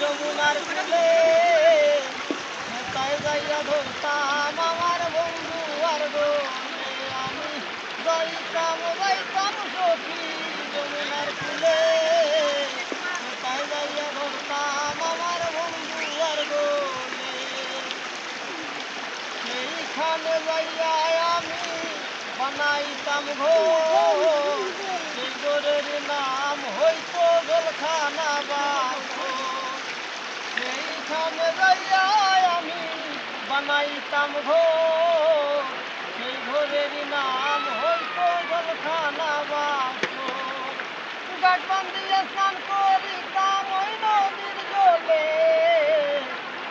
যমুনার কুলে তাই যাইয়া ধরতাম আমার বন্ধু আর আমি যাইতাম যাইতাম সখী যমুনার কুলে তাই যাইয়া ধরতাম আমার বন্ধু আর সেইখানে যাইয়া আমি বানাইতাম ঘর নাম হইতো জলখানা বাস সেইখানে যাইয়া আমি বানাইতাম ঘর সেই ঘরের নাম হইতো জলখানা বাস। গাছ বান্ধিয়ে স্নান করিতাম ওই নদীর জলে।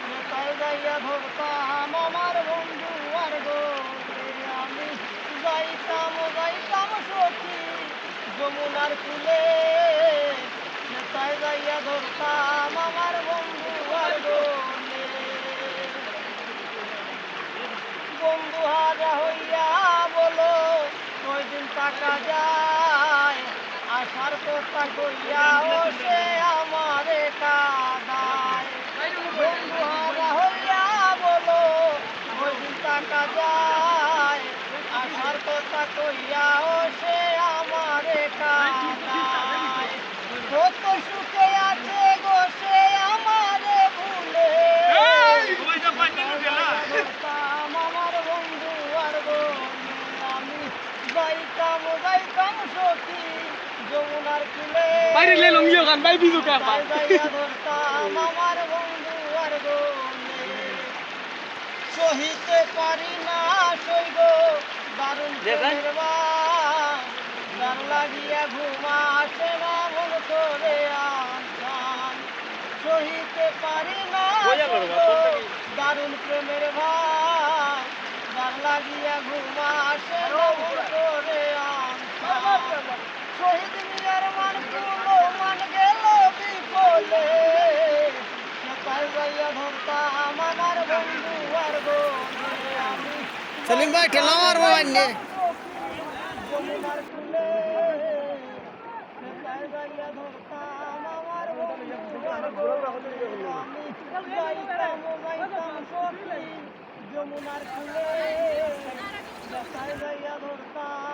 নেতায় যাইয়া ধরতাম আমার বন্ধু আর গোলে আমি যাইতাম যাইতাম সখী যমুনার কুলে। নেতায় যাইয়া ধরতাম আমার বন্ধু আর গোলে বন্ধু হারা হইয়া বলো টাকা যায়, আশার কথা কইয়া ও সে আমারে কাদায় হইয়া বলো কয়দিন টাকা যায়, আশার কথা কইয়া ও সে আমারে কাদায় কত সুখে আছে গো সে আমারে ভুলে ধরতাম আমার বন্ধু আর বন্ধু আমি যাইতাম যাইতাম সখী যমুনার কুলে বাইরে লঙ্গিও গান বাই বিজু কা তাই ধরতাম আমার বন্ধু আর সহিতে পারি না সইব দারুণ প্রেমের লাগিয়া ঘুমা আসে না মন করে আনসান সহিতে পারি না দারুণ প্রেমের ভান যার লাগিয়া ঘুমা আসে না মন করে আনসান শহীদ মিয়ার মান পুলো মান গেল বিপলে নেতাই যাইয়া ধরতাম আমার বন্ধু আর গোলে আমি সেলিম ভাই ঠেলা যমুনার ফুলে ধরতাম।